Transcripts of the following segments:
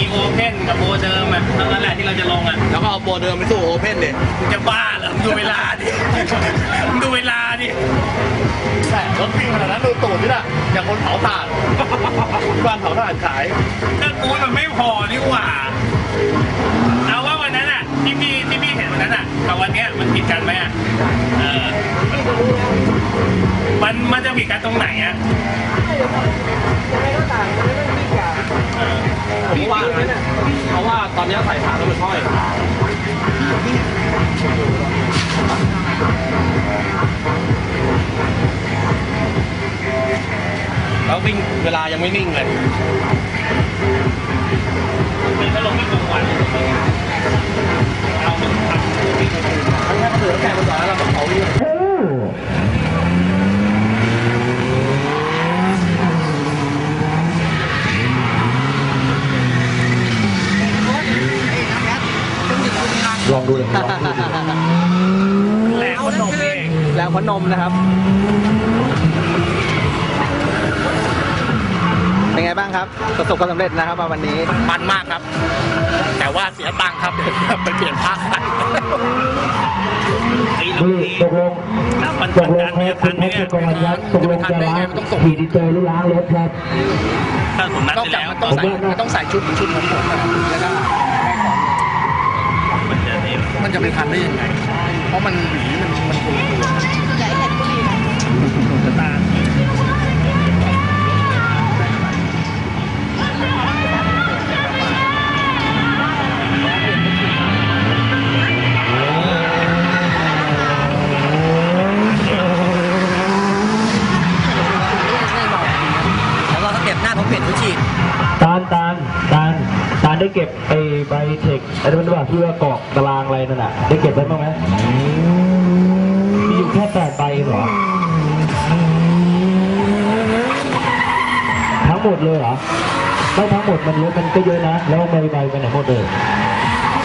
มีโอเพนกับโบเดิมอะเท่านั้นแหละที่เราจะลงอะ แล้วก็เอาโบเดิมไปสู้โอเพ่นเด็มึงจะบ้าเหรอมึงดูเวลาดิมึงดูเวลาดิใช่รถวิ่งขนาดนั้นดูตูดนี่น่ะอย่างคนเผาถ่านที่บ้านเผาถ่านขายถ้ากูมันไม่พอนี่หว่าเอาว่าวันนั้นอะ ววิ่งเวลายังไม่นิ่งเลยคือถ้าลงไม่ตรงวันเอามันทำวิ่งทั้งแค่เสือแก่ภาษาเราก็เขาอยู่ลองดูเลยแรงคนนมเองแล้วพนมนะครับ เป็นไงบ้างครับ ประสบความสำเร็จนะครับมาวันนี้ มันมากครับ แต่ว่าเสียตังค์ครับ ไปเปลี่ยนภาคใหม่ไอ้ลูนี่กนี้ตกลงถ้ามันตทักนลกังนคไม่รับทัคุนณไหมพัชเนี่ยกรยักษ์ตกลงจะล้างขี่ดีเจอหรือล้างรถครับถ้าผมนัดนอกไปจากแล้วมันต้องใส่มันต้องใส่ชุดชุดของผมอะแล้วก็มันจะนี่มันจะไปทันได้ยังไง เพราะมันหวีมันมันถูกตัว เก็บไอ้ใบเทคไอ้นั่นว่าที่ว่ากรอกตารางอะไรนั่นน่ะได้เก็บไว้บ้างไหมมีอยู่แค่แปดใบเหรอ ทั้งหมดเลยเหรอไม่ทั้งหมดมันเยอะมันก็เยอะนะ แล้วใบใบไปไหนหมดเลย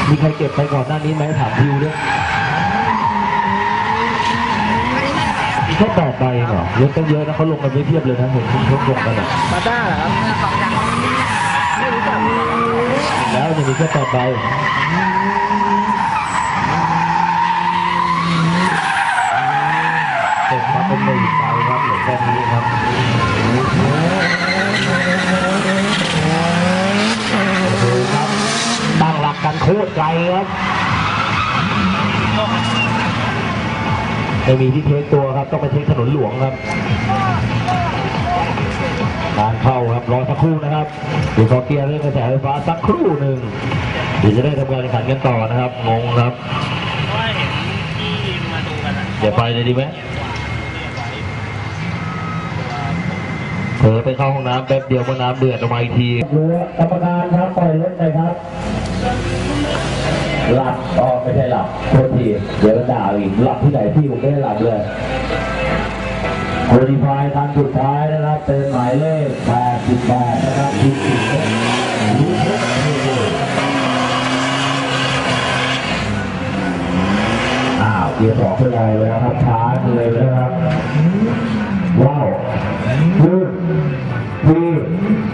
มีใครเก็บไปก่อนหน้านี้ไหมถามพิวด้วยมีแค่แปดใบเหรอรถต้องเยอะนะเขาลงกันไม่เทียบเลยนะเห็นเขาลงกันอะมาด้าเหรอครับ แล้วจะ มีแค่แปดใบเก็บมาเป็นหมื่นใบครับเหลือแค่นี้ครับดูครับตั้งหลักกันโคตรไกลครับไม่มีที่เทคตัวครับ ต้องไปเทคถนนหลวงครับงานเข้า รอสักครู่นะครับเดี๋ยวขอเกียร์เรื่องกระแสไฟฟ้าสักครู่หนึ่งเดี๋ยวจะได้ทำการแข่งขันกันต่อนะครับงงครับเพราะว่าเห็นที่มาดูกันอะเดี๋ยวไปเลยดีไหมเผลอไปเข้าห้องน้ำแป๊บเดียวก็น้ำเดือดออกมาอีกทีเรือกรรมการครับปล่อยรถหน่อยครับหลับอ๋อไม่ใช่หลับโทษทีเดี๋ยวด่าอีกหลับที่ไหนพี่ผมไม่ได้หลับเลย โคดีฟายคันสุดท้ายนะครับเป็นหมายเลข 88 นะครับที่สิบอ้าวเกียร์สองเป็นไงเลยนะครับช้าเลยนะครับ ว้าวคือคือ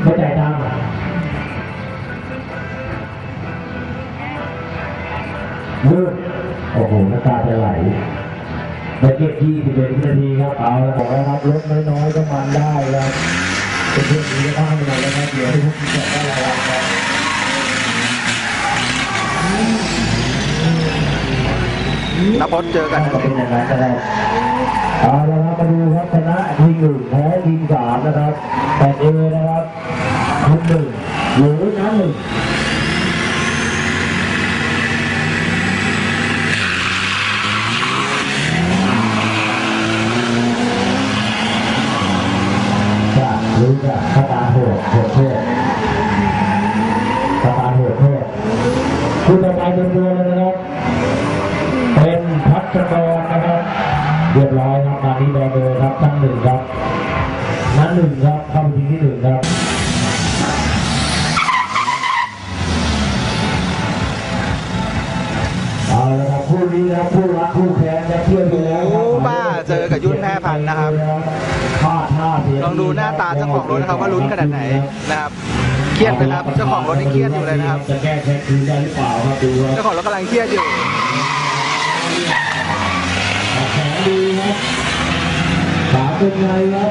ไม่จ่ายตังค์มืดโอ้โหน้ำตาจะไหล ได้เก็บยี่สิบเอ็ดวินาทีครับเอาละบอกแล้วครับรถน้อยๆก็มันได้ครับเป็นเพื่อนนี้ก็ต้องไปหมดแล้วครับเดี๋ยวที่พวกคุณจะได้รางวัลครับนพจน์เจอกันเป็นอย่างนั้นนะครับเอาละครับมาดูครับชนะทีมหนึ่งแพ้ทีมสามนะครับแต่เอนะครับทีมหนึ่งหรือน้ำหนึ่งจ้ะรู้จ้ะคาตาโหดโหดเทพคาตาโหดเทพคุณต่อไปเป็นตัวเลยนะครับ เป็นพัชกรนะครับ เรียบร้อย ครับงานนี้แบเบอร์ครับชั้นหนึ่งครับชั้นหนึ่งครับเข้าไปทีที่หนึ่งครับเอาละครับคู่นี้นะครับคู่รักคู่แค้นจะเที่ยวไปแล้วครับโอ้บ้าเจอกับยุ่นแพร่พันธุ์นะครับ พลาดท่าเสียลองดูหน้าตาเจ้าของรถนะครับว่าลุ้นขนาดไหนนะครับรียดนะครับเจ้าของรถนี่เครียดอยู่เลยนะครับ จะแก้แค้นคืนได้หรือเปล่าครับดูครับ เจ้าของรถกำลังเครียดอยู่ แข็งดี ครับขาเป็นไงครับ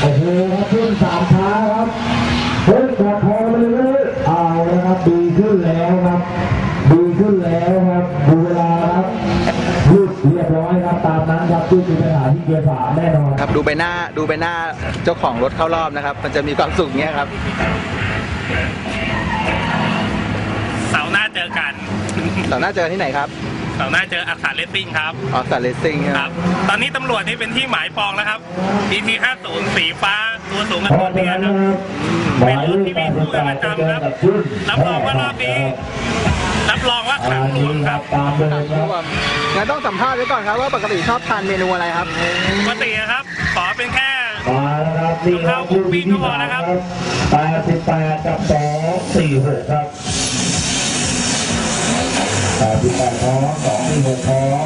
โอ้โหครับเพิ่มสามช้าครับเพิ่มกอดคอไปเลยเอาแล้วครับดีขึ้นแล้วครับ ดีขึ้นแล้วครับดูเวลาครับยืดเรียบร้อยครับตามนั้นครับยืดมีปัญหาที่เกียร์สามแน่นอนครับดูใบหน้าดูใบหน้าเจ้าของรถเข้ารอบนะครับ มันจะมีความสุขเงี้ยครับเสาร์หน้าเจอกันเสาร์หน้าเจอที่ไหนครับ เสาร์หน้าเจออักษรเลสซิ่งครับออสตาเลสซิ่งครับ ตอนนี้ตำรวจนี่เป็นที่หมายปองแล้วครับ PT 50สีฟ้าตัวสูงกับเพตัวราะฉะเตี้ยนั้นคนะรับครับหมายเลขแปดสิบแปดจะเจอกับชุดรับรองว่ารอบนี้ รับรองว่าขลัอ่างรนี้วมคครัรับบตามเดิมครับ งั้นต้องสัมภาษณ์ไว้ก่อนครับว่าปกติชอบทานเมนูอะไรครับ ปกติอะครับขอเป็นแค่ มาแล้วครับนี่ครับคู่ที่สามครับแปดสิบแปดกับสองสี่หกครับ แปดสิบแปดท้องสองสี่หกท้อง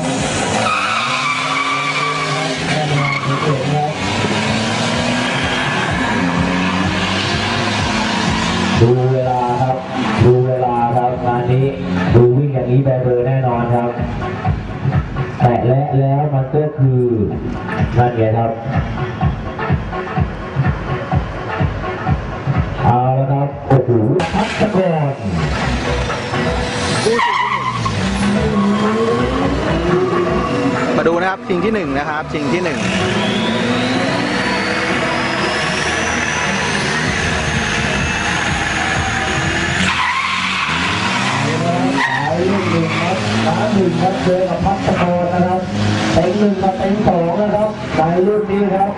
แน่นอนที่สุดครับดูเวลาครับ ดูเวลาครับงานนี้ ดูวิ่งอย่างนี้แบบเบอร์แน่นอนครับ แต่และแล้วมันก็คือนั่นไงครับเอาละครับโอ้โหพักก่อน นะครับ ชิงที่หนึ่งนะครับ ชิงที่หนึ่งหมายเลขหนึ่งครับหมาหนึ่งครับเจอกับพักก่อนะครับเต็งหนึ่งกับเต็งสองนะครับหมายเลขนี้ครับ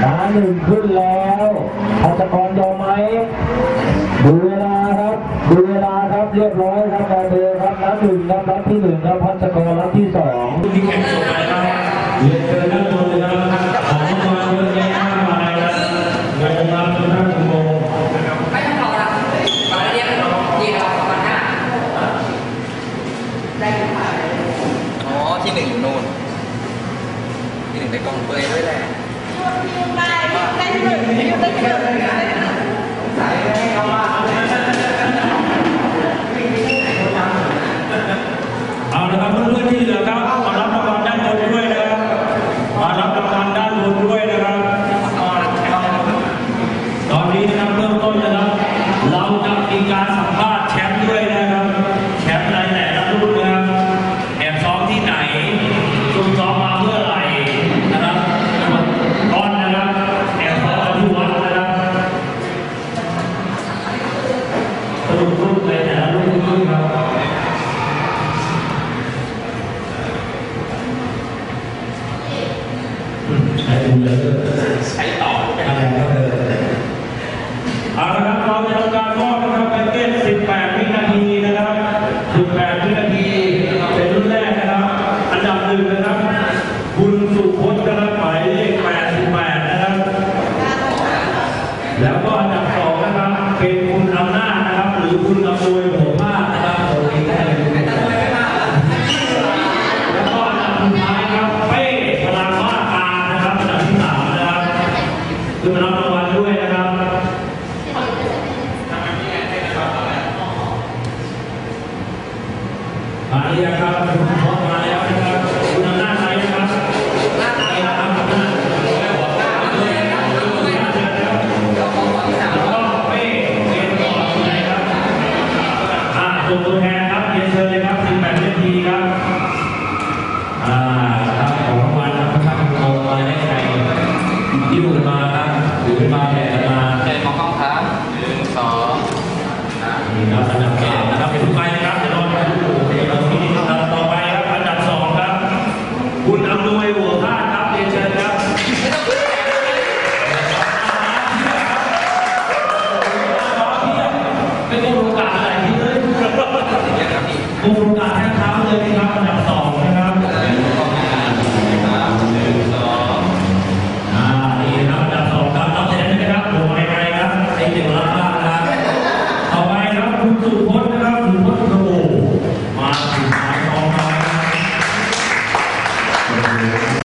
หมายหนึ่งขึ้นแล้วพักก่อนยอมไหมดูเวลาครับดูเวลาครับเรียบร้อยครับมารเดินครับนัดหนึ่งครับนัดที่หนึ่งครับพักก่อนนัดที่สอง เ两刀